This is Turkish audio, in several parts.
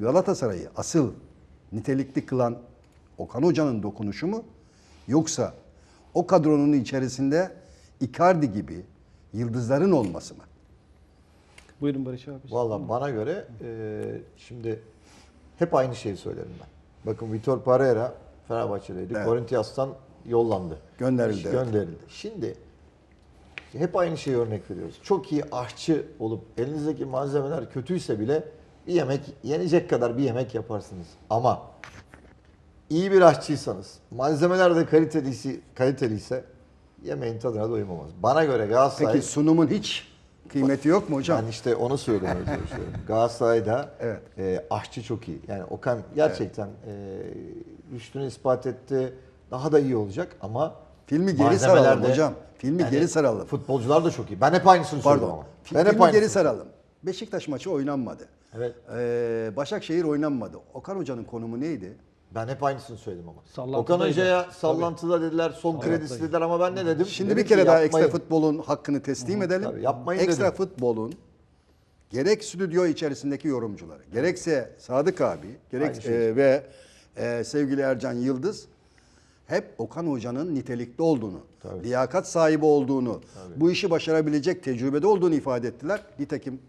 Galatasaray'ı asıl nitelikli kılan Okan Hoca'nın dokunuşu mu? Yoksa o kadronun içerisinde Icardi gibi yıldızların olması mı? Buyurun Barış abi. Valla bana göre e, şimdi hep aynı şeyi söylerim ben. Bakın Vitor Pereira Fenerbahçe'deydi. Evet. Corinthians'tan yollandı. Gönderildi, evet. Gönderildi. Şimdi hep aynı şeyi örnek veriyoruz. Çok iyi aşçı olup elinizdeki malzemeler kötüyse bile bir yemek yenecek kadar bir yemek yaparsınız. Ama iyi bir aşçıysanız, malzemeler de kaliteliyse, kaliteliyse yemeğin tadına doyulmaz. Bana göre Galatasaray Peki sunumun hiç kıymeti yok mu hocam? ben işte onu çalışıyorum. Galatasaray'da Evet. e, aşçı çok iyi. Yani Okan gerçekten e, rüştünü ispat etti. Daha da iyi olacak ama Filmi geri saralım hocam. Filmi geri saralım. Futbolcular da çok iyi. Ben hep aynısını Pardon. ama. Fi- Ben hep Filmi aynısını geri saralım. Beşiktaş maçı oynanmadı. Evet. Ee, Başakşehir oynanmadı. Okan Hoca'nın konumu neydi? Ben hep aynısını söyledim ama. Okan Hoca'ya sallantıda dediler, son kredisi dediler ama ben ne dedim? Şimdi Dedim bir kere daha yapmayın. ekstra futbolun hakkını teslim edelim. tabii, yapmayın ekstra dedim. futbolun gerek stüdyo içerisindeki yorumcuları, gerekse Sadık abi, gerek şey. e, ve e, sevgili Ercan Yıldız hep Okan Hoca'nın nitelikli olduğunu, Tabii. liyakat sahibi olduğunu, bu işi başarabilecek tecrübede olduğunu ifade ettiler. Nitekim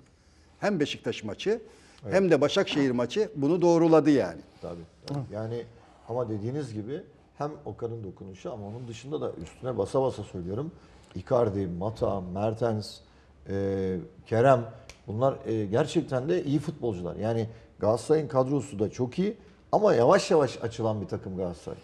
hem Beşiktaş maçı hem de Başakşehir maçı bunu doğruladı yani. Tabii. tabii. Yani ama dediğiniz gibi hem Okan'ın dokunuşu ama onun dışında da üstüne basa basa söylüyorum. Icardi, Mata, Mertens, e, Kerem bunlar e, gerçekten de iyi futbolcular. Yani Galatasaray'ın kadrosu da çok iyi ama yavaş yavaş açılan bir takım Galatasaray.